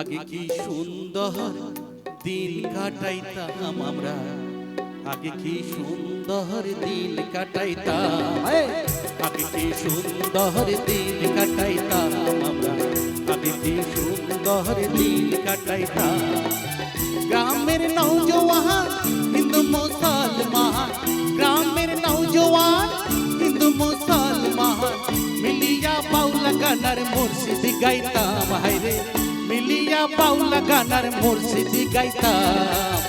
আগে কি সুন্দর দিন কাটাইতাম আমরা? আগে কি সুন্দর দিন কাটাইতাম? আগে কি সুন্দর দিন কাটাইতাম আমরা? আগে কি সুন্দর দিন কাটাইতাম? গ্রামের নৌজওয়ান হিন্দু মুসলমান। গ্রামের নৌজওয়ান হিন্দু মুসলমান। মিলিয়া বাউলা গানার মুর্শিদি গাইতাম। মিলিয়া বাউলা গানার মসজিদি গাইতাম।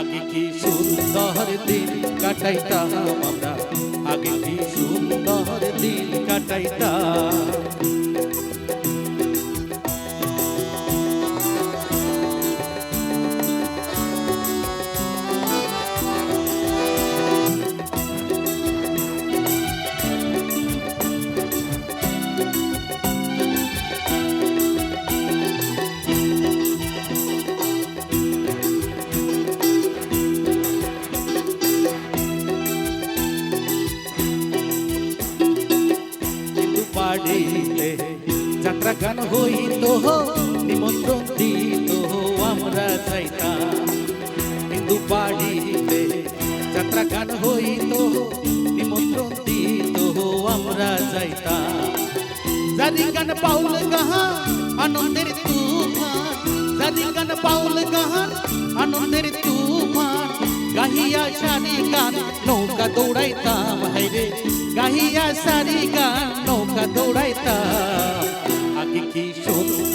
আগে কি সুন্দর দিন কাটাইতাম আমরা? আগে কি সুন্দর দিন কাটাইতাম? যাত্রা গান হইত নিমন্ত্রণ দিত আমরা যাইতাম। কিন্তু বাড়িতে যাত্রা গান হইত নিমন্ত্রণ দিত আমরা যাইতাম। জারি গান পাউল গাহা আনন্দের তুফান। জারি গান পাউল গাহা আনন্দের তুফান। গাহিয়া সারি গান, নৌকা দৌড়াইতাম হাইরে গাহিয়া সারি গান, নৌকা দৌড়াইতাম।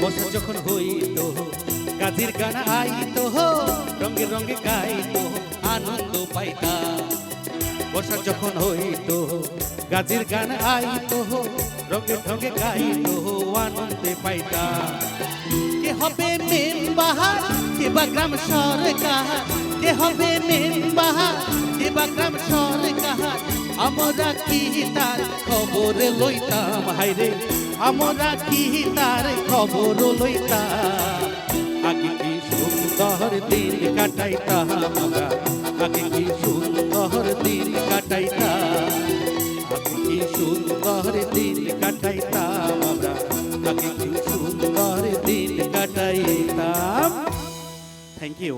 বসা যখন হইত কাজের গান আইত, রঙে রঙে গাইত, আনন্দ পাইতা। বসা যখন হইত গাজের গান আইত, রঙে রঙে গাইত, আনন্দে পাইতা। কে হবে মেন বাহার কে বা গ্রাম সরকার? কে হবে মেন বাহার কে বা গ্রাম সরকার? আমরা কি তার খবর লইতাম? হাইরে আমরা কি তার খবর লইতাম? আগে কি সুন্দর দিন কাটাইতাম আমরা? আগে কি সুন্দর দিন কাটাইতাম? আগে কি সুন্দর দিন কাটাইতাম আমরা? আগে কি সুন্দর দিন কাটাইতাম? Thank you